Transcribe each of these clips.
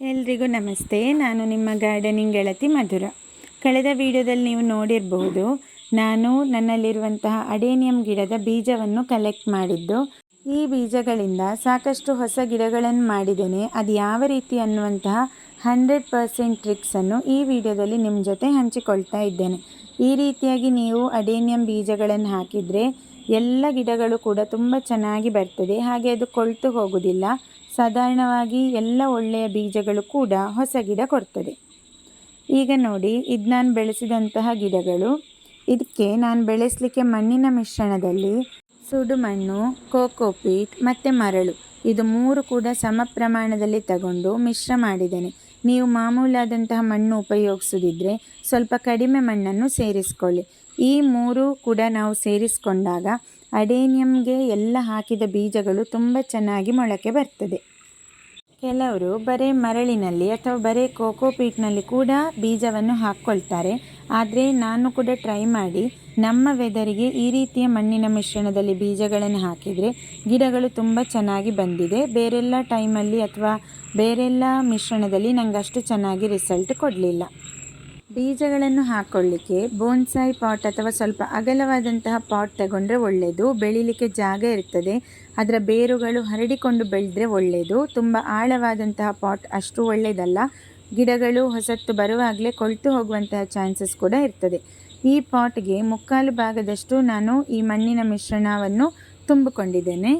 ಎಲ್ರಿಗೂ ನಮಸ್ತೆ. ನಾನು ನಿಮ್ಮ ಗಾರ್ಡನಿಂಗ್ ಗೆಳತಿ ಮಧುರ. ಕಳೆದ ವಿಡಿಯೋದಲ್ಲಿ ನೀವು ನೋಡಿರಬಹುದು, ನಾನು ನನ್ನಲ್ಲಿರುವಂತಹ ಅಡೇನಿಯಂ ಗಿಡದ ಬೀಜವನ್ನು ಕಲೆಕ್ಟ್ ಮಾಡಿದ್ದು, ಈ ಬೀಜಗಳಿಂದ ಸಾಕಷ್ಟು ಹೊಸ ಗಿಡಗಳನ್ನು ಮಾಡಿದ್ದೇನೆ. ಅದು ಯಾವ ರೀತಿ ಅನ್ನುವಂತಹ ಹಂಡ್ರೆಡ್ ಪರ್ಸೆಂಟ್ ಟ್ರಿಕ್ಸನ್ನು ಈ ವಿಡಿಯೋದಲ್ಲಿ ನಿಮ್ಮ ಜೊತೆ ಹಂಚಿಕೊಳ್ತಾ ಇದ್ದೇನೆ. ಈ ರೀತಿಯಾಗಿ ನೀವು ಅಡೇನಿಯಂ ಬೀಜಗಳನ್ನು ಹಾಕಿದರೆ ಎಲ್ಲ ಗಿಡಗಳು ಕೂಡ ತುಂಬ ಚೆನ್ನಾಗಿ ಬರ್ತದೆ. ಹಾಗೆ ಅದು ಕೊಳ್ತು ಹೋಗುವುದಿಲ್ಲ ಸಾಧಾರಣವಾಗಿ ಎಲ್ಲ ಒಳ್ಳೆಯ ಬೀಜಗಳು ಕೂಡ ಹೊಸ ಗಿಡ ಕೊಡ್ತದೆ. ಈಗ ನೋಡಿ, ಇದು ನಾನು ಬೆಳೆಸಿದಂತಹ ಗಿಡಗಳು. ಇದಕ್ಕೆ ನಾನು ಬೆಳೆಸಲಿಕ್ಕೆ ಮಣ್ಣಿನ ಮಿಶ್ರಣದಲ್ಲಿ ಸುಡು ಮಣ್ಣು ಕೋಕೋಪೀಟ್ ಮತ್ತು ಮರಳು. ಇದು ಮೂರು ಕೂಡ ಸಮ ಪ್ರಮಾಣದಲ್ಲಿ ತಗೊಂಡು ಮಿಶ್ರ ಮಾಡಿದ್ದೇನೆ. ನೀವು ಮಾಮೂಲಾದಂತಹ ಮಣ್ಣು ಉಪಯೋಗಿಸೋದಿದ್ರೆ ಸ್ವಲ್ಪ ಕಡಿಮೆ ಮಣ್ಣನ್ನು ಸೇರಿಸ್ಕೊಳ್ಳಿ. ಈ ಮೂರು ಕೂಡ ನಾವು ಸೇರಿಸ್ಕೊಂಡಾಗ ಅಡೇನಿಯಂಗೆ ಎಲ್ಲ ಹಾಕಿದ ಬೀಜಗಳು ತುಂಬ ಚೆನ್ನಾಗಿ ಮೊಳಕೆ ಬರ್ತದೆ. ಕೆಲವರು ಬರೀ ಮರಳಿನಲ್ಲಿ ಅಥವಾ ಬರೀ ಕೋಕೋಪೀಟ್ನಲ್ಲಿ ಕೂಡ ಬೀಜವನ್ನು ಹಾಕ್ಕೊಳ್ತಾರೆ. ಆದರೆ ನಾನು ಕೂಡ ಟ್ರೈ ಮಾಡಿ. ನಮ್ಮ ವೆದರಿಗೆ ಈ ರೀತಿಯ ಮಣ್ಣಿನ ಮಿಶ್ರಣದಲ್ಲಿ ಬೀಜಗಳನ್ನು ಹಾಕಿದರೆ ಗಿಡಗಳು ತುಂಬ ಚೆನ್ನಾಗಿ ಬಂದಿದೆ. ಬೇರೆಲ್ಲ ಟೈಮಲ್ಲಿ ಅಥವಾ ಬೇರೆಲ್ಲ ಮಿಶ್ರಣದಲ್ಲಿ ನನಗಷ್ಟು ಚೆನ್ನಾಗಿ ರಿಸಲ್ಟ್ ಕೊಡಲಿಲ್ಲ. ಬೀಜಗಳನ್ನು ಹಾಕ್ಕೊಳ್ಳಿಕ್ಕೆ ಬೋನ್ಸಾಯಿ ಪಾಟ್ ಅಥವಾ ಸ್ವಲ್ಪ ಅಗಲವಾದಂತಹ ಪಾಟ್ ತಗೊಂಡ್ರೆ ಒಳ್ಳೆಯದು. ಬೆಳೀಲಿಕ್ಕೆ ಜಾಗ ಇರ್ತದೆ. ಅದರ ಬೇರುಗಳು ಹರಡಿಕೊಂಡು ಬೆಳೆದ್ರೆ ಒಳ್ಳೆಯದು. ತುಂಬ ಆಳವಾದಂತಹ ಪಾಟ್ ಅಷ್ಟು ಒಳ್ಳೆಯದಲ್ಲ. ಗಿಡಗಳು ಹೊಸತ್ತು ಬರುವಾಗಲೇ ಕೊಳ್ತು ಹೋಗುವಂತಹ ಚಾನ್ಸಸ್ ಕೂಡ ಇರ್ತದೆ. ಈ ಪಾಟ್ಗೆ ಮುಕ್ಕಾಲು ಭಾಗದಷ್ಟು ನಾನು ಈ ಮಣ್ಣಿನ ಮಿಶ್ರಣವನ್ನು ತುಂಬಿಕೊಂಡಿದ್ದೇನೆ.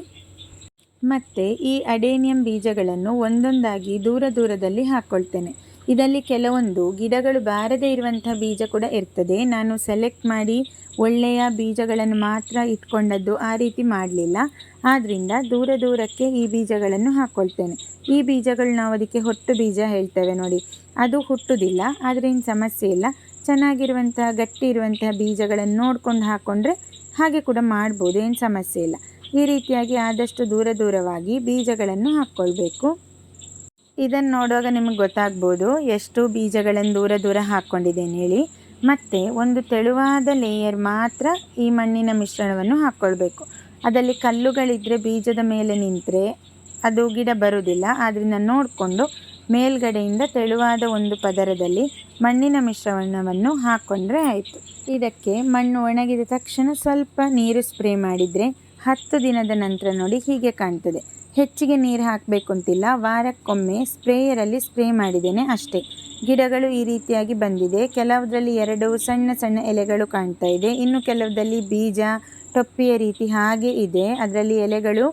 ಮತ್ತು ಈ ಅಡೇನಿಯಂ ಬೀಜಗಳನ್ನು ಒಂದೊಂದಾಗಿ ದೂರ ದೂರದಲ್ಲಿ ಹಾಕ್ಕೊಳ್ತೇನೆ ಇದರಲ್ಲಿ ಕೆಲವೊಂದು ಗಿಡಗಳು ಬಾರದೇ ಇರುವಂಥ ಬೀಜ ಕೂಡ ಇರ್ತದೆ. ನಾನು ಸೆಲೆಕ್ಟ್ ಮಾಡಿ ಒಳ್ಳೆಯ ಬೀಜಗಳನ್ನು ಮಾತ್ರ ಇಟ್ಕೊಂಡದ್ದು ಆ ರೀತಿ ಮಾಡಲಿಲ್ಲ. ಆದ್ದರಿಂದ ದೂರ ದೂರಕ್ಕೆ ಈ ಬೀಜಗಳನ್ನು ಹಾಕ್ಕೊಳ್ತೇನೆ ಈ ಬೀಜಗಳು ನಾವು ಅದಕ್ಕೆ ಹೊಟ್ಟು ಬೀಜ ಹೇಳ್ತೇವೆ ನೋಡಿ. ಅದು ಹುಟ್ಟುವುದಿಲ್ಲ ಅದರಿಂದ ಸಮಸ್ಯೆ ಇಲ್ಲ. ಚೆನ್ನಾಗಿರುವಂತಹ ಗಟ್ಟಿ ಇರುವಂತಹ ಬೀಜಗಳನ್ನು ನೋಡ್ಕೊಂಡು ಹಾಕ್ಕೊಂಡ್ರೆ ಹಾಗೆ ಕೂಡ ಮಾಡ್ಬೋದು, ಏನು ಸಮಸ್ಯೆ ಇಲ್ಲ. ಈ ರೀತಿಯಾಗಿ ಆದಷ್ಟು ದೂರ ದೂರವಾಗಿ ಬೀಜಗಳನ್ನು ಹಾಕ್ಕೊಳ್ಬೇಕು ಇದನ್ನು ನೋಡುವಾಗ ನಿಮಗೆ ಗೊತ್ತಾಗ್ಬೋದು ಎಷ್ಟು ಬೀಜಗಳನ್ನು ದೂರ ದೂರ ಹಾಕ್ಕೊಂಡಿದ್ದೇನೆ ಹೇಳಿ. ಮತ್ತು ಒಂದು ತೆಳುವಾದ ಲೇಯರ್ ಮಾತ್ರ ಈ ಮಣ್ಣಿನ ಮಿಶ್ರಣವನ್ನು ಹಾಕ್ಕೊಳ್ಬೇಕು. ಅದರಲ್ಲಿ ಕಲ್ಲುಗಳಿದ್ದರೆ ಬೀಜದ ಮೇಲೆ ನಿಂತರೆ ಅದು ಗಿಡ ಬರುವುದಿಲ್ಲ ಆದ್ದರಿಂದ ನೋಡಿಕೊಂಡು ಮೇಲ್ಗಡೆಯಿಂದ ತೆಳುವಾದ ಒಂದು ಪದರದಲ್ಲಿ ಮಣ್ಣಿನ ಮಿಶ್ರಣವನ್ನು ಹಾಕ್ಕೊಂಡ್ರೆ ಆಯಿತು. ಇದಕ್ಕೆ ಮಣ್ಣು ಒಣಗಿದ ತಕ್ಷಣ ಸ್ವಲ್ಪ ನೀರು ಸ್ಪ್ರೇ ಮಾಡಿದರೆ ಹತ್ತು ದಿನದ ನಂತರ ನೋಡಿ ಹೀಗೆ ಕಾಣ್ತದೆ. ಹೆಚ್ಚಿಗೆ ನೀರು ಹಾಕಬೇಕು ಅಂತಿಲ್ಲ ವಾರಕ್ಕೊಮ್ಮೆ ಸ್ಪ್ರೇಯರಲ್ಲಿ ಸ್ಪ್ರೇ ಮಾಡಿದ್ದೇನೆ ಅಷ್ಟೇ. ಗಿಡಗಳು ಈ ರೀತಿಯಾಗಿ ಬಂದಿದೆ. ಕೆಲವುದರಲ್ಲಿ ಎರಡು ಸಣ್ಣ ಸಣ್ಣ ಎಲೆಗಳು ಕಾಣ್ತಾ ಇದೆ. ಇನ್ನು ಕೆಲವದಲ್ಲಿ ಬೀಜ, ಟೊಪ್ಪಿಯ ರೀತಿ ಹಾಗೆ ಇದೆ. ಅದರಲ್ಲಿ ಎಲೆಗಳು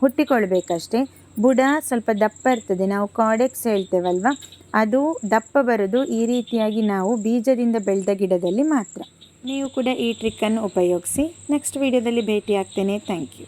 ಹುಟ್ಟಿಕೊಳ್ಬೇಕಷ್ಟೆ ಬುಡ ಸ್ವಲ್ಪ ದಪ್ಪ ಇರ್ತದೆ. ನಾವು ಕಾಡೆಕ್ಸ್ ಹೇಳ್ತೇವಲ್ವ? ಅದು ದಪ್ಪ ಬರೋದು ಈ ರೀತಿಯಾಗಿ ನಾವು ಬೀಜದಿಂದ ಬೆಳೆದ ಗಿಡದಲ್ಲಿ ಮಾತ್ರ. ನೀವು ಕೂಡ ಈ ಟ್ರಿಕ್ಕನ್ನು ಉಪಯೋಗಿಸಿ ನೆಕ್ಸ್ಟ್ ವಿಡಿಯೋದಲ್ಲಿ ಭೇಟಿ ಆಗ್ತೇನೆ ಥ್ಯಾಂಕ್ ಯು